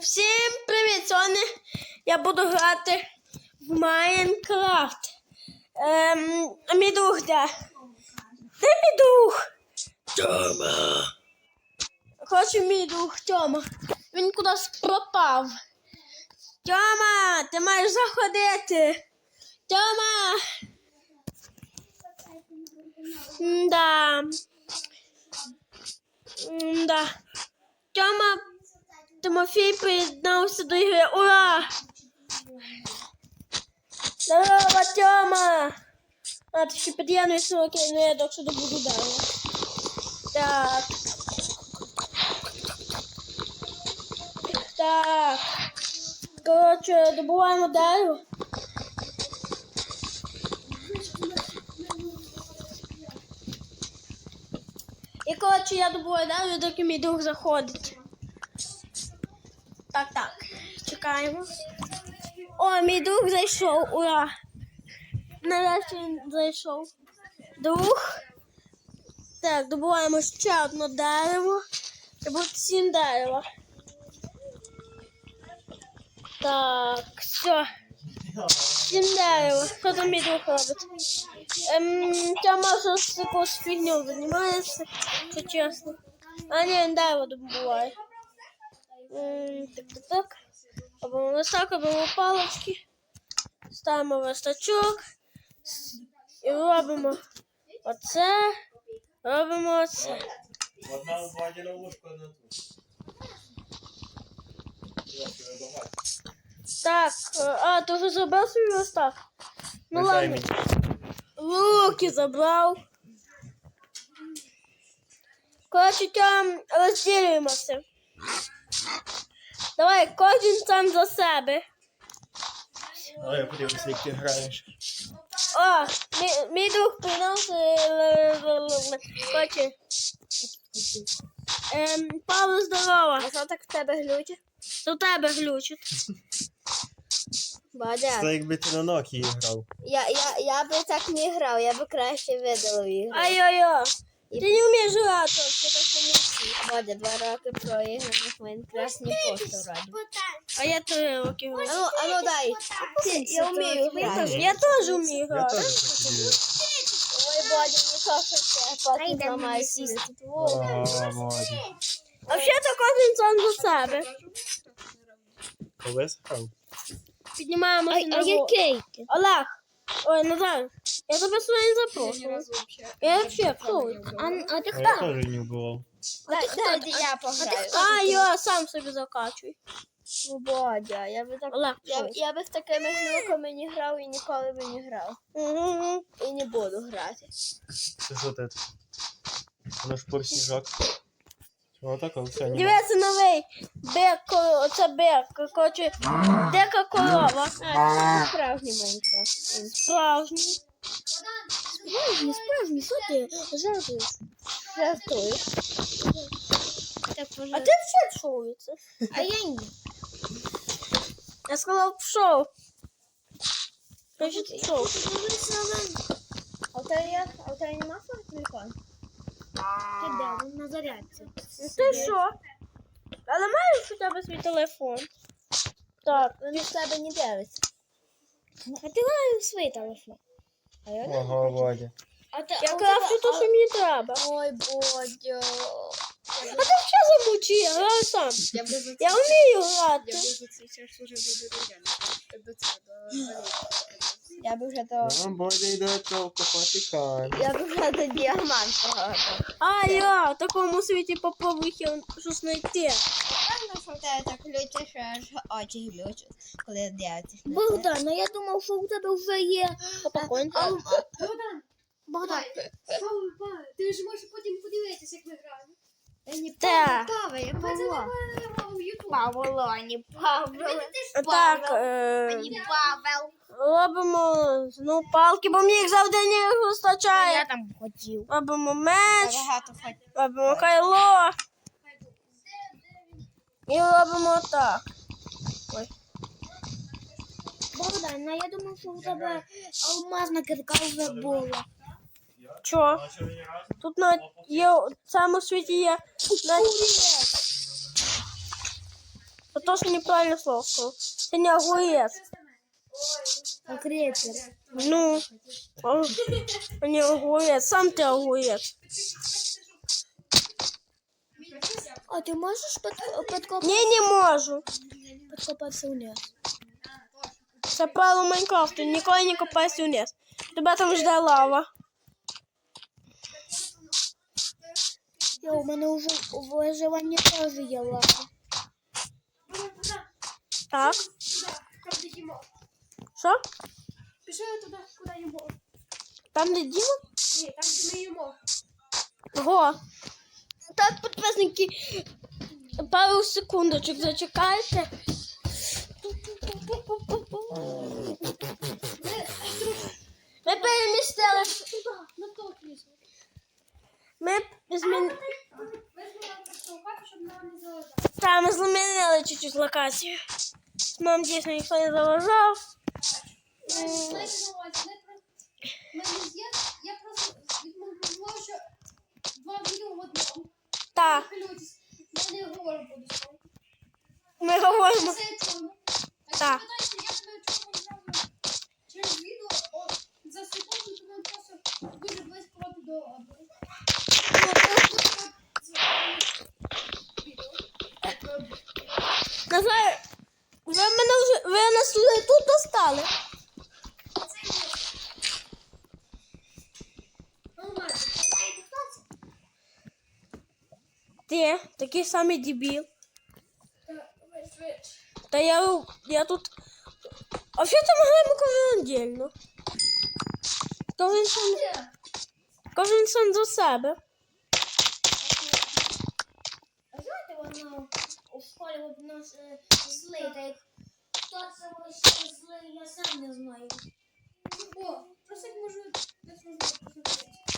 Всім привіт! Сьогодні я буду грати в Майнкрафт. Ем, а мій друг де? Де мій друг? Тьома. Хочу мій друг Тьома. Він кудись пропав. Тьома, ти маєш заходити. Тьома. Да. Да. Тьома Тимофій приєднався до ігри. Ура! Здорово, Тьома! А, ти ще під'єднуєшся, окей, ну я доки добуду далі. Так. Так. Коротше, добуваємо дерево. І коротше, я добуваю дерево, доки мій друг заходить. Так, так. Чекаємо. О, мій друг зайшов. Ура! Нарешті він зайшов. Друг. Так, добуваємо ще одне дерево. Це буде сім дерева. Так, все. Сім дерева. Що там мій друг робить? Ем, Тьома щось якусь фігню займається, якщо чесно. А ні, дерево добуває. М, Так, так, так. Робимо листок, робимо палочки. Ставимо листочок. С- І робимо оце. Робимо оце. Одна вводіна вушко на ту. Так, е, а, ти вже зробив свій листок? Ну ладно. Руки забрав. Коротше, там розділюємося. Давай, кожен сам за себе. А я подивлюся, як ти граєш. О, мій, мій друг приносить. Коротше. Ем, Павло, здорово. А що так в тебе глючить? До тебе глючить. Бадя, Це якби ти на Nokia грав. я, я, я би так не грав, я би краще видалив ігру. Ай-ой-ой. Ти не вмієш грати, ти так не вмієш. Бадя, два роки проіграних в Майнкрафт не просто раді. А я три роки граю. Ану, ану дай. Я вмію грати. Я теж вмію Я грати. теж. Ой, Бадя, не то, потім зламаю сісти. А ще то кожен сам за себе. Коли грав? Піднімаємося на гору. Олег. Ой, Назар. Я тебе сюди не запрошував. Я вообще хто? А, а ти А я теж не вбивав. Дай, дай, я пограю. А, я сам собі закачуй. Ну, Бодя, я би так... Олег, Я, я би з такими глюками не грав і ніколи би не грав. Угу. І не буду грати. Це що ти? Воно ж порсіжок. Чого так, а все не Дивіться новий. Бек, оце бек. Короче, дека корова. А, це справжній Майнкрафт. Справжній. Справжній, справжній, що ти жартуєш? Жартуєш. А ти все чується? А я ні. Я сказав пішов. Короче, пішов. А у тебе як? А у тебе нема свого телефону? Ти де? Він на зарядці. Ну ти що? Але маєш у тебе свій телефон? Так. Він в тебе не дивиться. А ти маєш свій телефон. А я не. Ого, Боді. А ти, Я а у крафчу тебе- то, що мені треба. Ой, Бодя. А ти що замучи, я граю сам. Я би за Я вмію грати. за цей час уже до дерев'яни. До цього, до Я би вже то... Ну, Боді йде то копати камінь. Я би вже до діамантового. А я в такому світі попробую ще щось знайти. Тебе так що аж очі глючать, коли дивитися. на це. Богдан, а я думав, що у тебе вже є. А, Богдан, Богдан, ти ж можеш потім подивитися, як ми не Так. Павло, я Павло. на в Ютуб. Павло, а не Павло. Так, е, Не Павел. робимо ну, палки, бо мені їх завжди не вистачає. там хотів. Робимо меч, Багато хотів. робимо кайло. І робимо так. Богдан, а я думав, що у тебе алмазна кирка вже була. Чо? Тут на є в цьому світі є. На... А то, что неправильно слово сказал. Ты не огурец. А крепер. Ну, а а не огурец. Сам ты огурец. А ти можеш підко- підкопати Не, не можу. підкопатися вниз? Це правило Майнкрафту. Ніколи не копайся вниз. Тебе там жде лава. Я, у мене вже в виживанні теж є лава. Так. Там де їмо. Що? Пішли туди, куди їмо. Там де Діма? Ні, там де ми їмо. Ого. Так, підписники, пару секундочок зачекайте. Ми перемістили. Ми змін... Ми зможемо працювати, щоб нам не заважати. Та, ми змінили чуть-чуть локацію. Нам дійсно ніхто не заважав. Знаєте, на увазі, ми просто... Ми не є, я просто відмовила, що два відео в одному. Так, ми говоримо. Так. Через відео за секунду, то ми просто дуже близько до знаю, ви мене вже ви нас тут достали. Ти такий самий дебіл. Та я, я тут. А що це ми граємо кожен отдельно? Кожен сам, кожен сам за себе. А знаєте, воно у школі от нас е, злий, та як хто це ось злий, я сам не знаю. О, просто можу десь посмотрети.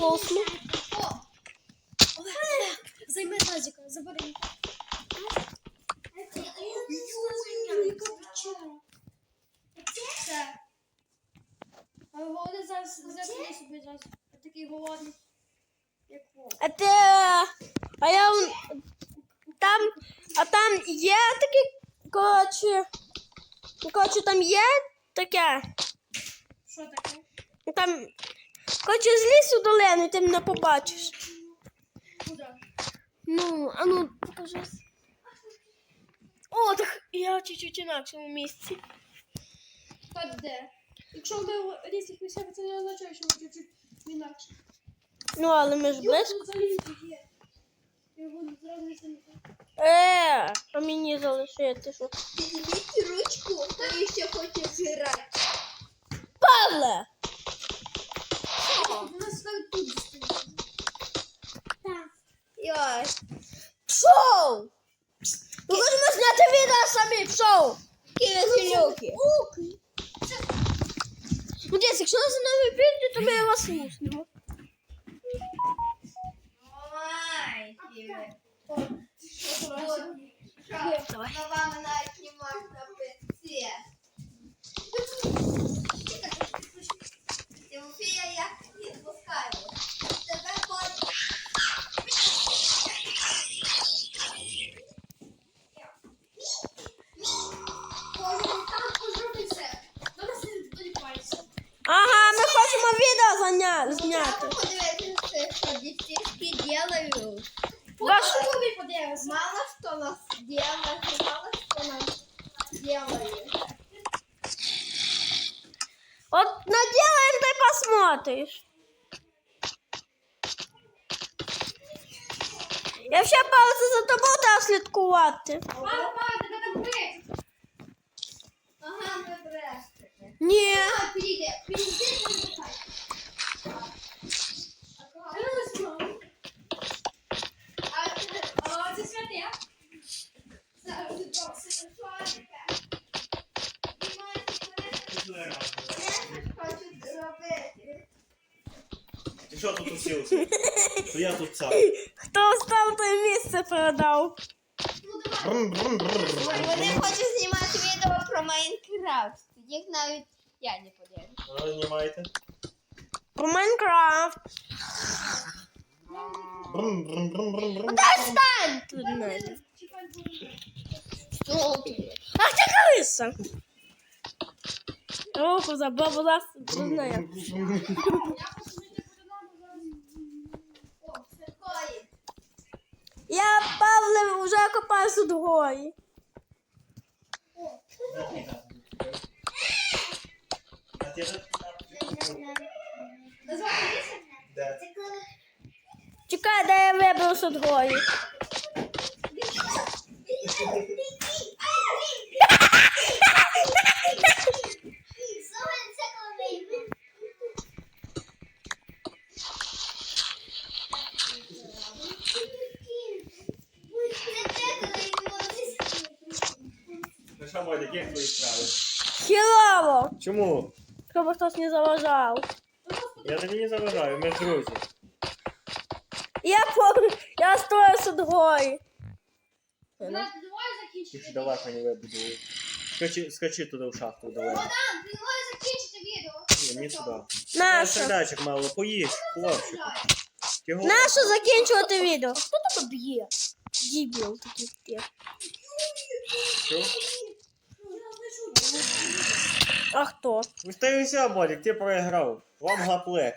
А якщо лосну? О! Олег, займи Назіка, забери. Все. Але голодний зараз зараз собі зараз. Такий голодний. Як вовк. А ти. А я он- там. А там є такі. Коротше. ну, Коротше, там є таке. Що таке? Ну, Там. Коротше, з лісу долину, ти мене побачиш. Куди? Ну, а ну, покажи. О, так я чуть-чуть інакшому місці. Та де? Якщо ми в різних місцях, це не означає, що ми чуть-чуть інакше. Ну, але ми ж близько. Тут залізти є. Я його зразу не. Е, а мені залишити що? Підніміть ручку, хто ще хоче зіграти. Павле! Йой. Пшов! Ну хочемо зняти відео самі, пшов! Кирилюки. Ну, десь, якщо ви за нами підете, то ми вас муснемо. Ой, Кирил. Давай. На вами навіть не можна пити. Тимофія я не відео заня... зняти. Треба подивитися, що дівчинки делають. Ваш... Тобі подивимося. Мало что нас делает, и мало что нас делает. От наделаем, ты посмотришь. Я ще палицю за тобою треба слідкувати. Мама, мама, тебе там бить. Ага, ми брешете. Ні. А, підійди, підійди, не питай. А ну, знову. А ти А, це святе. зараз брешете. Хочуть зробити. Ти що тут усівся? То я тут сам. Хто став той місце продав? Вони хочуть знімати відео про Майнкрафт. Їх навіть я не подивлюсь. Ну, знімайте. Про Майнкрафт. Стань тут мене. Ах ти криса. Руку забабла з нею. О, святкої. Я, Павле, вже копаюся до гої. Чекай, де я виберуся до гої. Бодік, як твої справи? Хірово. Чому? Щоб хтось не заважав. Я тобі не заважаю, ми ж друзі. Я помню, я гої. Давай давай Ти закінчити. ж не вибудуєш. Скачи, скачи туди в шахту далеко. Богдан, давай закінчити відео. Ні, мені сюди. Нащо? Сердечок мало, поїж, хлопчику. Ти голодний? Нащо закінчувати відео? Хто тебе б'є? Дібіл такий. Що? А хто? Виставився, Бодік, ти проіграв. Вам гаплек.